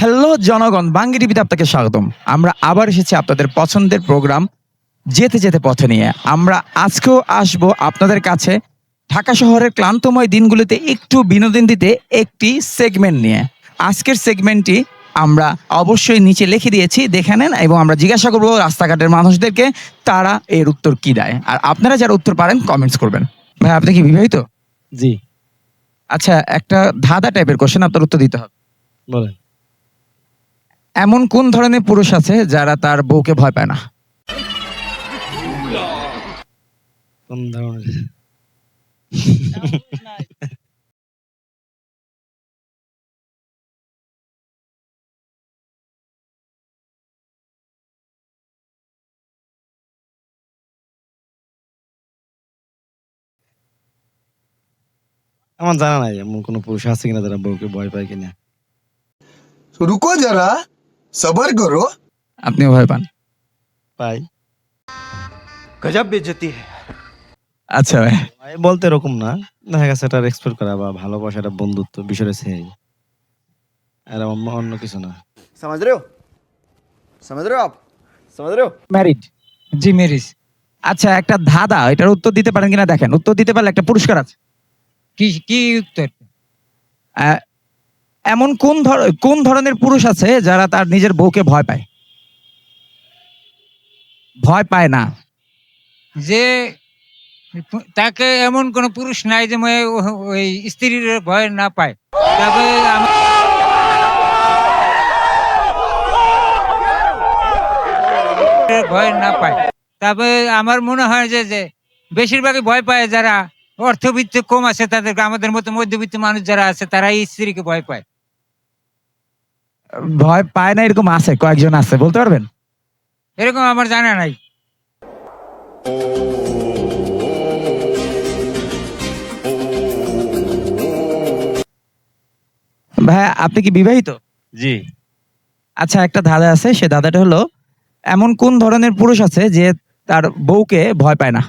Hello জনগণ বাঙ্গি টিভিতে আপনাকে স্বাগতম। আমরা আবার এসেছি আপনাদের পছন্দের প্রোগ্রাম যেতে যেতে পথে নিয়ে। আমরা আজকেও আসব আপনাদের কাছে ঢাকা শহরের ক্লান্তময় দিনগুলিতে একটু বিনোদন দিতে একটি সেগমেন্ট নিয়ে। আজকের সেগমেন্টটি আমরা অবশ্যই নিচে লিখে দিয়েছি দেখে নেন এবং আমরা জিজ্ঞাসা করব রাস্তাঘাটের মানুষদেরকে তারা এর উত্তর কি দেয়। আর আপনারা যারা উত্তর পারেন কমেন্টস করবেন। ভাই আপনি কি বিবাহিত? জি। আচ্ছা একটা ধাঁধা টাইপের কোশ্চেন আপনার উত্তর দিতে হবে। বলেন। এমন কোন ধরনের পুরুষ আছে যারা তার বউকে ভয় পায় না? আমার জানা নাই এমন কোনো পুরুষ আছে কিনা যারা বউকে ভয় পায় কিনা। রুকো যারা সবার করো। আপনিও ভয় পান। ভাই। গজব বেজতি আচ্ছা ভাই। ভাই বলতে এরকম না। দেখা গেছে এটা এক্সপ্লোর করা বা ভালোবাসা এটা বন্ধুত্ব বিষয়টা সে আর অন্য অন্য কিছু না। সমাজ রে সমাজ রে আপ। সমাজ রে ম্যারিড জি ম্যারিজ আচ্ছা একটা ধাঁধা এটার উত্তর দিতে পারেন কিনা দেখেন। উত্তর দিতে পারলে একটা পুরস্কার আছে। কি কি উত্তর? এমন কোন কোন ধরনের পুরুষ আছে যারা তার নিজের বউকে ভয় পায়? ভয় পায় না। যে তাকে এমন কোন পুরুষ নাই যে ওই স্ত্রীর ভয় না পায়। আমার ভয় না পায়। তবে আমার মনে হয় যে যে বেশিরভাগই ভয় পায় যারা অর্থবিত্ত কম আছে, তাদের আমাদের মতো মধ্যবিত্ত মানুষ যারা আছে তারা এই স্ত্রীকে ভয় পায়। ভয় পায় না এরকম আছে কয়েকজন আছে বলতে পারবেন? এরকম আমার জানা নাই। ভাই আপনি কি বিবাহিত? জি। আচ্ছা একটা দাদা আছে সে দাদাটা হলো এমন কোন ধরনের পুরুষ আছে যে তার বউকে ভয় পায় না?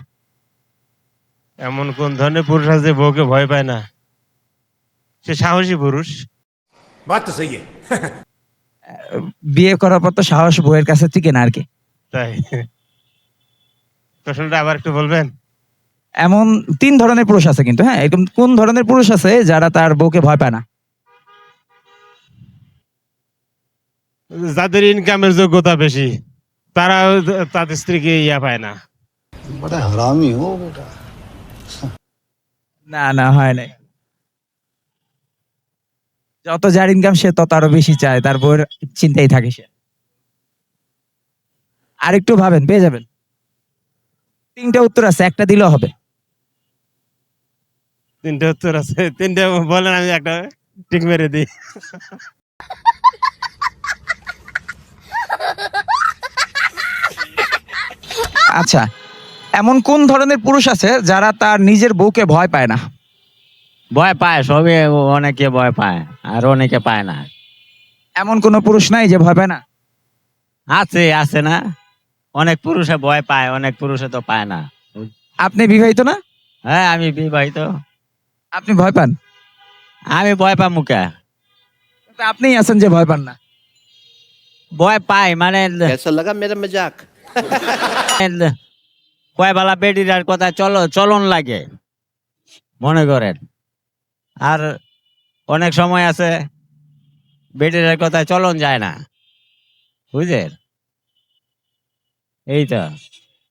এমন কোন ধরনের পুরুষ আছে যে বউকে ভয় পায় না? সে সাহসী পুরুষ। বাচ্চা সেই বিয়ে করার পর তো সাহস বইয়ের কাছে টিকে না আরকি তাই? প্রশ্নটা আবার একটু বলবেন? এমন তিন ধরনের পুরুষ আছে কিন্তু হ্যাঁ? এরকম কোন ধরনের পুরুষ আছে যারা তার বউকে ভয় পায় না? যাদের ইনকামের যোগ্যতা বেশি তারা তাদের স্ত্রীকে ইয়া পায় না। না না হয় নাই। যত যার ইনকাম সে তত আরও বেশি চায়। তার চিন্তাই থাকে সে। আরেকটু ভাবেন পেয়ে যাবেন। তিনটা উত্তর আছে একটা দিলেও হবে। তিনটে উত্তর আছে। তিনটে বলেন আমি একটা টিক মেরে দিই। আচ্ছা এমন কোন ধরনের পুরুষ আছে যারা তার নিজের বউকে ভয় পায় না? ভয় পায় সবই অনেকে ভয় পায় আর অনেকে পায় না। এমন কোনো পুরুষ নাই যে ভয় পায় না? আছে আছে না। অনেক পুরুষে ভয় পায় অনেক পুরুষে তো পায় না। আপনি বিবাহিত না? হ্যাঁ আমি বিবাহিত। আপনি ভয় পান? আমি ভয় পাম মুখে। আপনিই আছেন যে ভয় পান না। ভয় পাই মানে লাগা মেরে মজাক? কয়বেলা কথা চলো চলন লাগে। মনে করেন। আর অনেক সময় আছে বেডিরার কথায় চলন যায় না। বুঝলেন এই তো